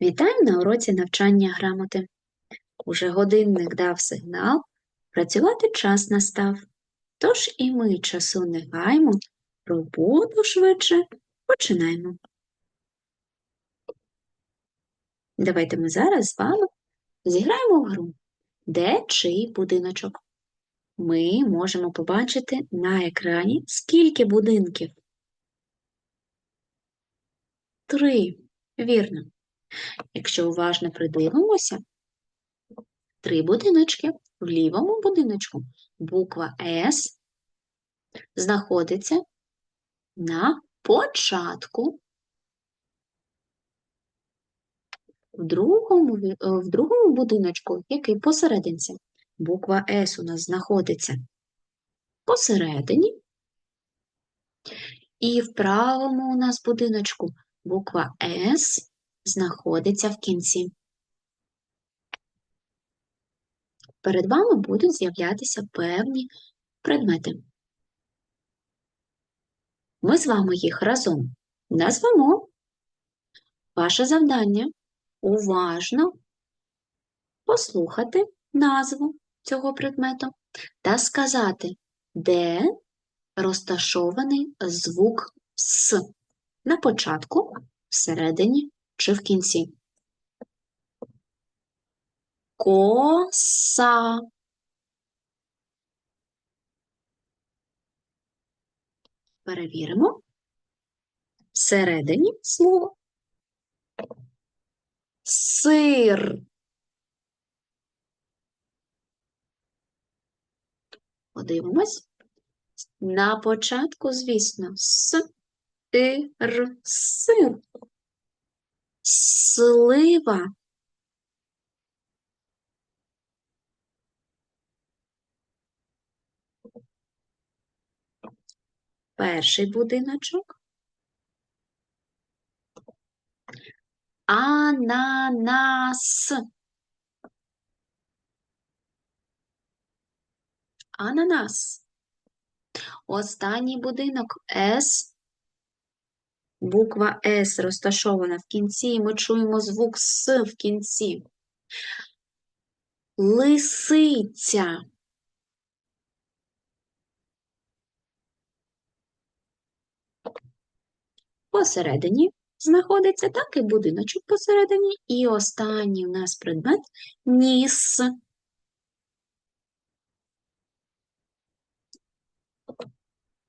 Вітаю на уроці навчання грамоти. Уже годинник дав сигнал, працювати час настав. Тож і ми часу не гаймо, роботу швидше починаємо. Давайте ми зараз з вами зіграємо в гру. Де чий будиночок? Ми можемо побачити на екрані, скільки будинків. Три. Вірно. Якщо уважно придивимося, три будиночки. В лівому будиночку буква С знаходиться на початку. В другому, в другому будиночку, який посерединці, буква С у нас знаходиться посередині. І в правому у нас будиночку буква С знаходиться в кінці. Перед вами будуть з'являтися певні предмети. Ми з вами їх разом назвемо. Ваше завдання уважно послухати назву цього предмету та сказати, де розташований звук С на початку, всередині чи в кінці. Коса. Перевіримо. Всередині слово. Сир. Подивимось. На початку, звісно, с, и, р, сир. Слива. Перший будиночок. Ананас. Ананас. Останній будинок С. Буква С розташована в кінці, і ми чуємо звук С в кінці. Лисиця. Посередині знаходиться так і будиночок посередині. І останній у нас предмет ніс.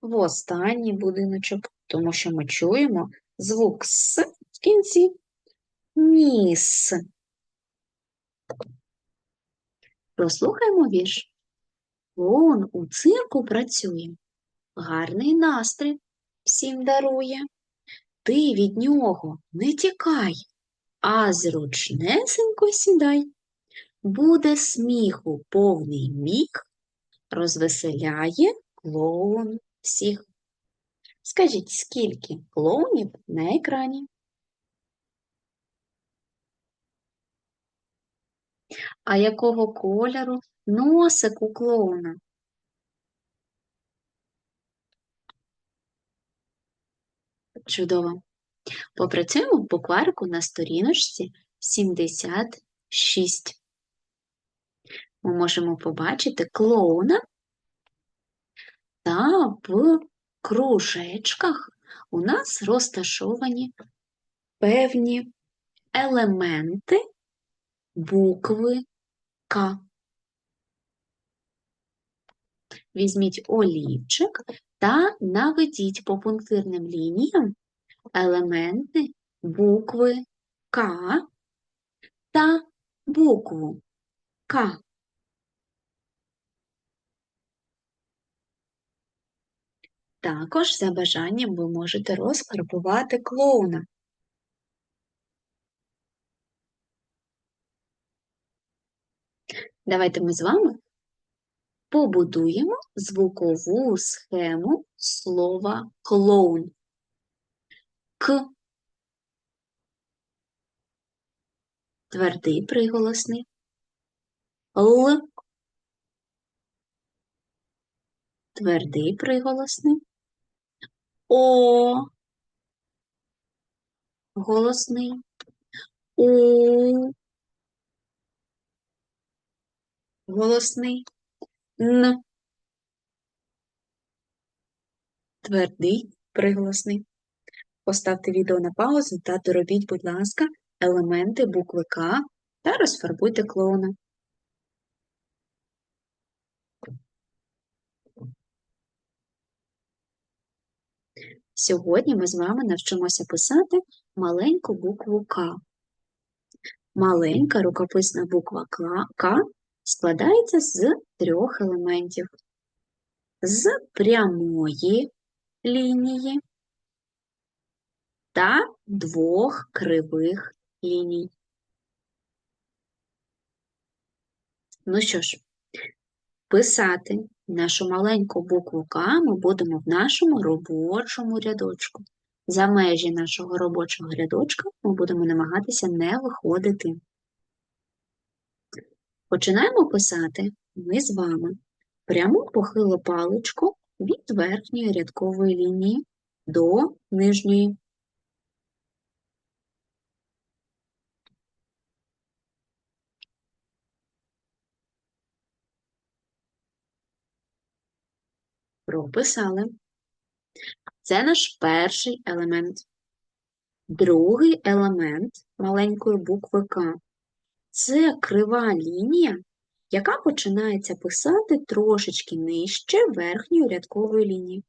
В останній будиночок, тому що ми чуємо звук С в кінці. Ніс. Прослухаймо вірш. Клоун у цирку працює, гарний настрій всім дарує. Ти від нього не тікай, а зручнесенько сідай. Буде сміху повний мік, розвеселяє клоун всіх. Скажіть, скільки клоунів на екрані? А якого кольору носик у клоуна? Чудово. Попрацюємо в букварику на сторіночці 76. Ми можемо побачити клоуна та в кружечках у нас розташовані певні елементи букви К. Візьміть олівчик та наведіть по пунктирним лініям елементи букви К та букву К. Також за бажанням ви можете розфарбувати клоуна. Давайте ми з вами побудуємо звукову схему слова клоун. К. Твердий приголосний. Л. Твердий приголосний. О. Голосний. У. Голосний. Н. Твердий приголосний. Поставте відео на паузу та доробіть, будь ласка, елементи букви К та розфарбуйте клоуна. Сьогодні ми з вами навчимося писати маленьку букву К. Маленька рукописна буква К складається з трьох елементів. З прямої лінії та двох кривих ліній. Ну що ж, писати нашу маленьку букву К ми будемо в нашому робочому рядочку. За межі нашого робочого рядочка ми будемо намагатися не виходити. Починаємо писати ми з вами пряму похилу паличку від верхньої рядкової лінії до нижньої. Прописали. Це наш перший елемент. Другий елемент маленької букви К це крива лінія, яка починається писати трошечки нижче верхньої рядкової лінії.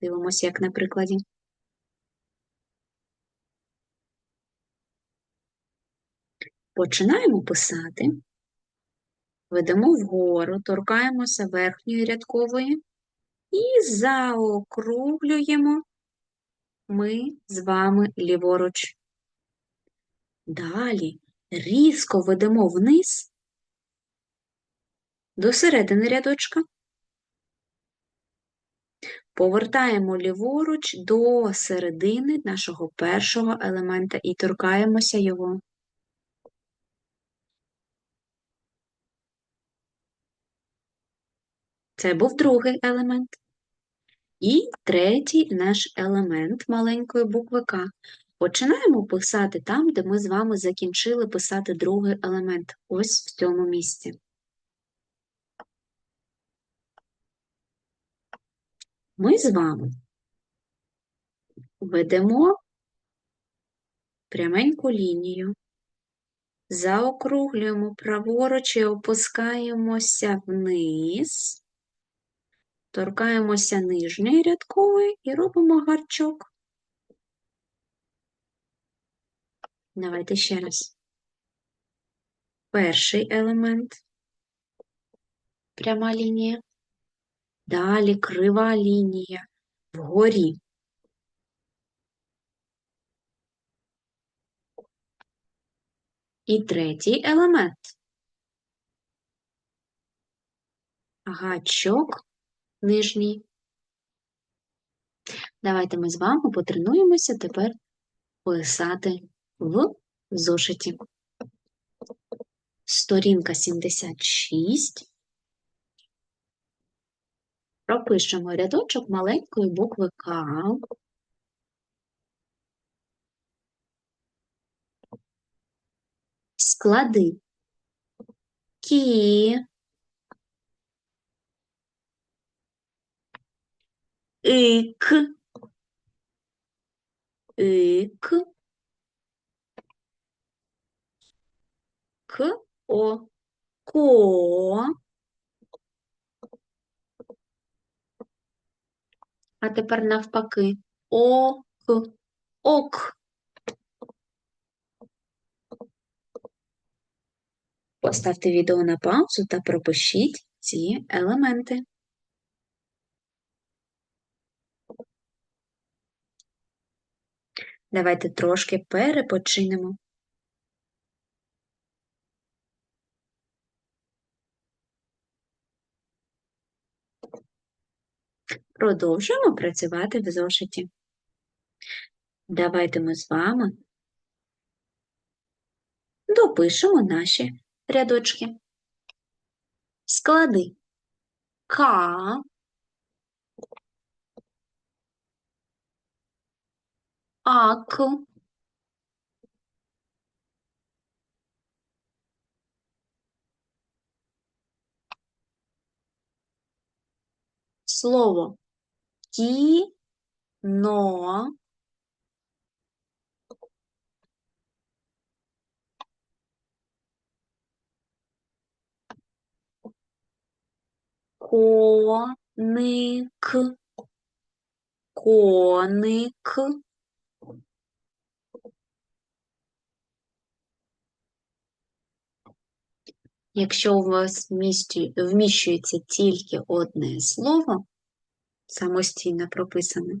Дивимося, як на прикладі. Починаємо писати, ведемо вгору, торкаємося верхньої рядкової і заокруглюємо ми з вами ліворуч. Далі різко ведемо вниз до середини рядочка, повертаємо ліворуч до середини нашого першого елемента і торкаємося його. Це був другий елемент. І третій наш елемент маленької букви К. Починаємо писати там, де ми з вами закінчили писати другий елемент, ось в цьому місці. Ми з вами ведемо пряменьку лінію, заокруглюємо праворуч і опускаємося вниз. Торкаємося нижньої рядкової і робимо гарчок. Давайте ще раз. Перший елемент, пряма лінія, далі крива лінія вгорі. І третій елемент. Гачок нижній. Давайте ми з вами потренуємося тепер писати в зошиті. Сторінка 76. Пропишемо рядочок маленької букви К. Склади Кі, ик, ик, к, о, ко. А тепер навпаки ок, ок. Поставте відео на паузу та пропишіть ці елементи. Давайте трошки перепочинемо. Продовжуємо працювати в зошиті. Давайте ми з вами допишемо наші рядочки. Склади К, ак. Слово кіно. Коник. Коник. Якщо у вас вміщується тільки одне слово, самостійно прописане,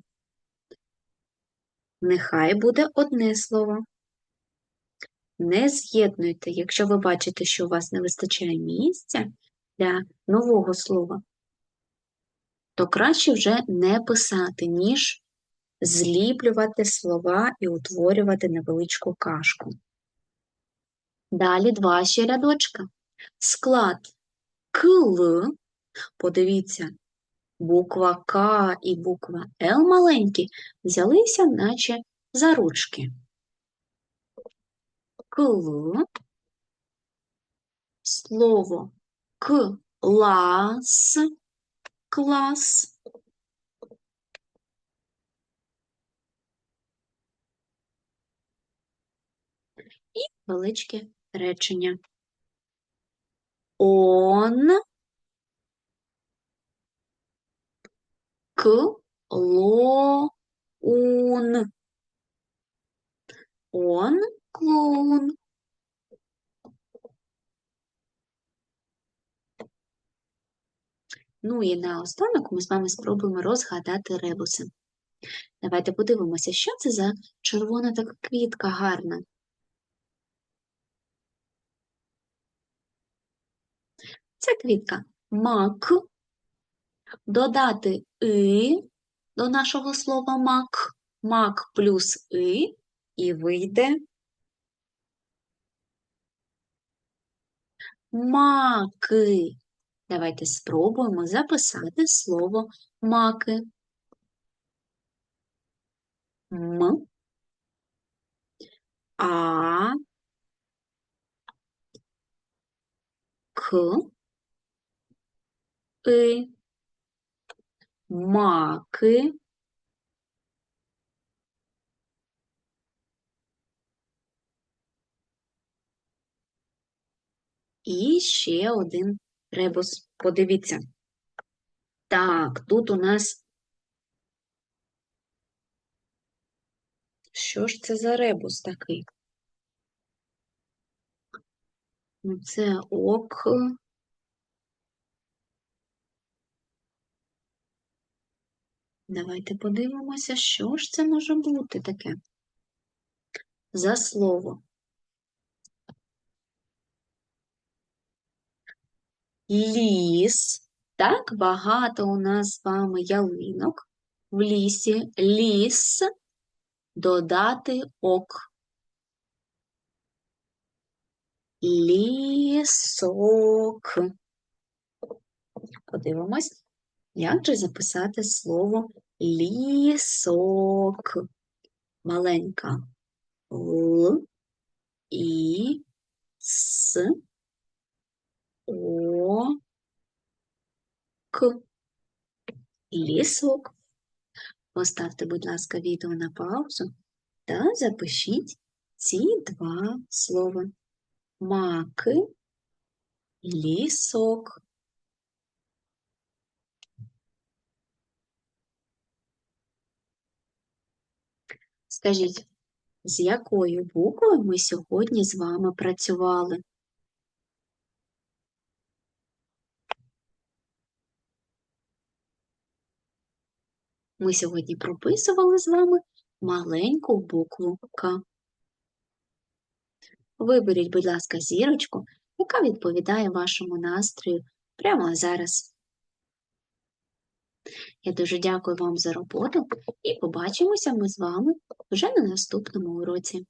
нехай буде одне слово. Не з'єднуйте, якщо ви бачите, що у вас не вистачає місця для нового слова, то краще вже не писати, ніж зліплювати слова і утворювати невеличку кашку. Далі два ще рядочка. Склад КЛ, подивіться, буква К і буква Л маленькі взялися, наче за ручки. Кл, слово клас, клас. І величке речення. Он клоун. Он клоун. Ну і наостанок ми з вами спробуємо розгадати ребуси. Давайте подивимося, що це за червона така квітка гарна. Це квітка мак. Додати и до нашого слова мак. Мак плюс и, і вийде маки. Давайте спробуємо записати слово маки. М. А. К. И. Маки. І ще один ребус. Подивіться. Так, тут у нас. Що ж це за ребус такий? Це ок. Давайте подивимося, що ж це може бути таке за слово. Ліс. Так, багато у нас з вами ялинок в лісі. Ліс додати ок. Лісок. Подивимось, як же записати слово лісок. Маленька Л, І, С, О, К. Лісок. Поставте, будь ласка, відео на паузу та запишіть ці два слова. Маки, лісок. Скажіть, з якою буквою ми сьогодні з вами працювали? Ми сьогодні прописували з вами маленьку букву К. Виберіть, будь ласка, зірочку, яка відповідає вашому настрою прямо зараз. Я дуже дякую вам за роботу і побачимося ми з вами вже на наступному уроці.